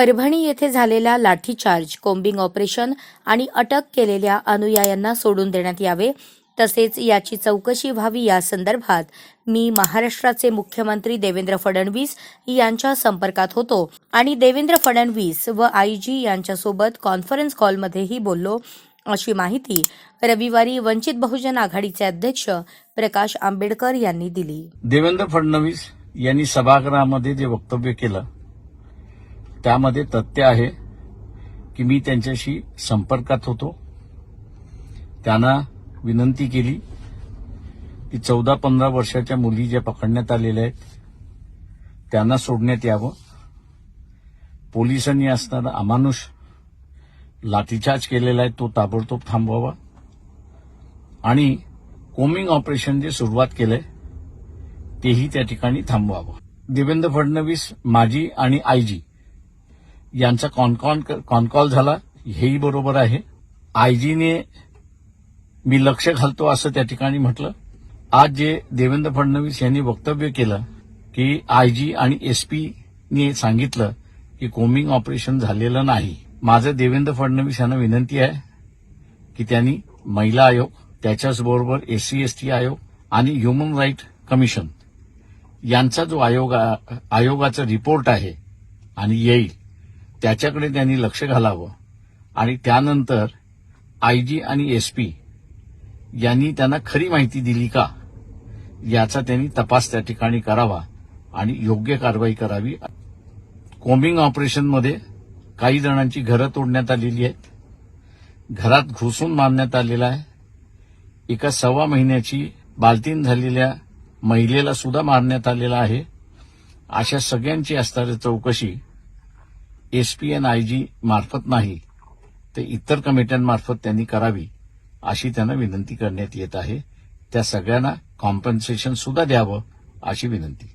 परभणी येथे झालेला lathi charge combing operation आणि अटक केलेल्या अनुयायांना सोडून देण्यात यावे. तसेच याची चौकशी व्हावी या संदर्भात मी महाराष्ट्राचे मुख्यमंत्री देवेंद्र फडणवीस यांच्या संपर्कात होतो. आणि देवेंद्र फडणवीस व आयजी यांच्यासोबत कॉन्फरन्स कॉलमध्येही बोललो. अशी माहिती रविवारी वंचित बहुजन आघाडीचे अध्यक्ष प्रकाश आंबेडकर यांनी दिली. देवेंद्र फडणवीस यांनी सभागृहामध्ये जे वक्तव्य केलं त्यामध्ये तथ्य आहे की मी त्यांच्याशी संपर्कात होतो. त्यांना विनंती केली की चौदा पंधरा वर्षाच्या मुली ज्या पकडण्यात आलेल्या आहेत त्यांना सोडण्यात यावं. पोलिसांनी असणारा अमानुष लाठीचार्ज केलेला आहे तो ताबडतोब थांबवावा. आणि कोमिंग ऑपरेशन जे सुरुवात केलंय तेही त्या ठिकाणी थांबवावं. देवेंद्र फडणवीस माजी आणि आयजी यांचा कॉनकॉन कॉनकॉल झाला हेही बरोबर आहे. आयजीने मी लक्ष घालतो असं त्या ठिकाणी म्हटलं. आज जे देवेंद्र फडणवीस यांनी वक्तव्य केलं की आयजी आणि एसपीने सांगितलं की कोमिंग ऑपरेशन झालेलं नाही. माझं देवेंद्र फडणवीस यांना विनंती आहे की त्यांनी महिला आयोग त्याच्याचबरोबर एससी एसटी आयोग आणि ह्युमन राईट कमिशन यांचा जो आयोग आयोगाचा रिपोर्ट आहे आणि येईल त्याच्याकडे त्यांनी लक्ष घालावं. आणि त्यानंतर आयजी आणि एसपी यांनी त्यांना खरी माहिती दिली का? याचा त्यांनी तपास त्या ठिकाणी करावा आणि योग्य कारवाई करावी. कोम्बिंग ऑपरेशनमध्ये काही जणांची घरं तोडण्यात आलेली आहेत. घरात घुसून मारण्यात आलेला आहे. एका सव्वा महिन्याची बालतीन झालेल्या महिलेला सुद्धा मारण्यात आलेला आहे. अशा सगळ्यांची असणारी चौकशी एसपीएन आयजी मार्फत नाही ते इतर कमिट्यांमार्फत त्यांनी करावी अशी त्यांना विनंती करण्यात येत आहे. त्या सगळ्यांना कॉम्पन्सेशन सुद्धा द्यावं अशी विनंती.